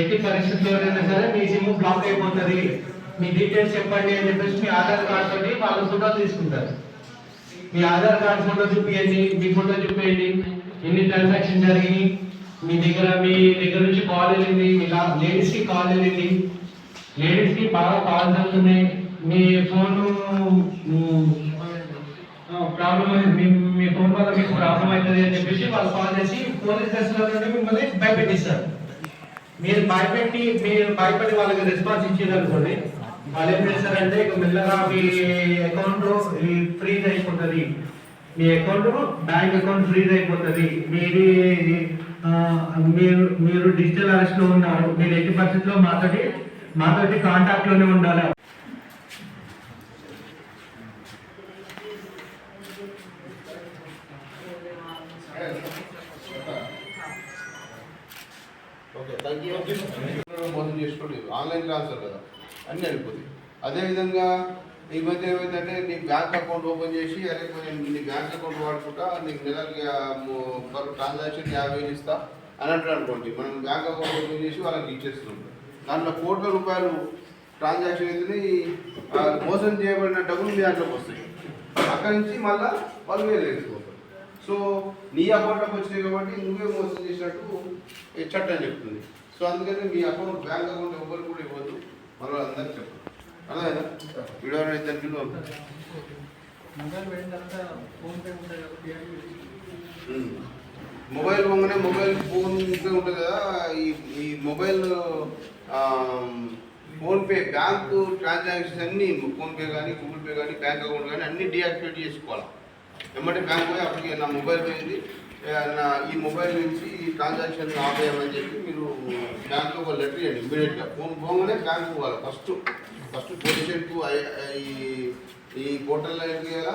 ఎట్టి పరిస్థితుల్లోనైనా సరే మీ సిమ్ బ్లాక్ అయిపోతుంది. మీ డీటెయిల్స్ చెప్పండి అని చెప్పేసి మీ ఆధార్ కార్డ్ తోటి వాళ్ళ ఫోటో తీసుకుంటారు. మీ ఆధార్ కార్డ్ ఫోటో చూపించండి మీ ఫోటో చూపించండి ఎన్ని ట్రాన్సాక్షన్ జరిగినాయి? మీ దగ్గర మీ దగ్గర నుంచి కాల్ వెళ్ళింది మీ లేడీస్కి కాల్ వెళ్ళింది. లేడీస్కి బాగా కాల్స్ వస్తున్నాయి. మీ ఫోన్ ప్రాబ్లం మీ మీ ఫోన్ వల్ల మీకు ప్రాబ్లం అవుతుంది అని చెప్పేసి వాళ్ళు కాల్ చేసి పోలీస్ స్టేషన్ మిమ్మల్ని భయపెట్టిస్తారు మీరు భయపెట్టి మీరు భయపడి వాళ్ళకి రెస్పాన్స్ ఇచ్చేదనుకోండి వాళ్ళు ఏం చేస్తారంటే ఇక మెల్లగా మీ అకౌంట్ ఫ్రీజ్ అయిపోతుంది. మీ అకౌంట్ బ్యాంక్ అకౌంట్ ఫ్రీజ్ అయిపోతుంది. మీది మీరు మీరు డిజిటల్ అరెస్ట్లో ఉన్నారు. మీరు ఎట్టి పరిస్థితుల్లో మాతోటి మాతోటి కాంటాక్ట్లోనే ఉండాలి. ఓకే యూ మోసం చేసుకోలేదు. ఆన్లైన్ ట్రాన్స్ఫర్ కదా. అన్నీ వెళ్ళిపోతాయి అదేవిధంగా ఈ మధ్య ఏమైందంటే నీ బ్యాంక్ అకౌంట్ ఓపెన్ చేసి అరే కొంచెం నీ బ్యాంక్ అకౌంట్ వాడుకుంటా నీకు నెలకి పర్ ట్రాన్సాక్షన్ యాభై వేలు ఇస్తా అని అంటారు అనుకోండి. మనం బ్యాంక్ అకౌంట్ ఓపెన్ చేసి వాళ్ళకి ఇచ్చేస్తున్నాం. దాంట్లో కోట్ల రూపాయలు ట్రాన్సాక్షన్ అయితే మోసం చేయబడిన డబ్బులు మీ దాంట్లోకి వస్తాయి. అక్కడి నుంచి మళ్ళీ వాళ్ళు వేలు వేసుకోవాలి సో నీ అకౌంట్లోకి వచ్చినాయి కాబట్టి నువ్వే మోసం చేసినట్టు చట్టం చెప్తుంది. సో అందుకని మీ అకౌంట్ బ్యాంక్ అకౌంట్ ఎవరు కూడా ఇవ్వద్దు. మనం అందరికి చెప్పండి అర్థమైనా వీడియో మొబైల్ కాబట్టి మొబైల్ పోగానే మొబైల్ ఫోన్ పే ఉంటుంది కదా ఈ ఈ మొబైల్ ఫోన్పే బ్యాంకు ట్రాన్సాక్షన్స్ అన్నీ ఫోన్పే కానీ గూగుల్ పే కానీ బ్యాంక్ అకౌంట్ కానీ అన్నీ డియాక్టివేట్ చేసుకోవాలి. ఎమ్మటే బ్యాంక్ పోయి అప్పటికి నా మొబైల్ పోయింది. నా ఈ మొబైల్ నుంచి ఈ ట్రాన్సాక్షన్ ఆపేయమని చెప్పి మీరు బ్యాంక్లో ఒక లెటర్ ఇవ్వండి ఇమీడియట్గా ఫోన్ పోగానే బ్యాంక్ పోవాలి. ఫస్ట్ ఫస్ట్ పొజిషన్కు ఈ ఈ పోర్టల్లో ఎంట్రీ చేయాలా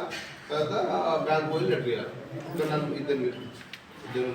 తర్వాత బ్యాంక్ పోయి లెటర్ చేయాలి ఇంకా నన్ను ఇద్దరు మీరు. ఇద్దరు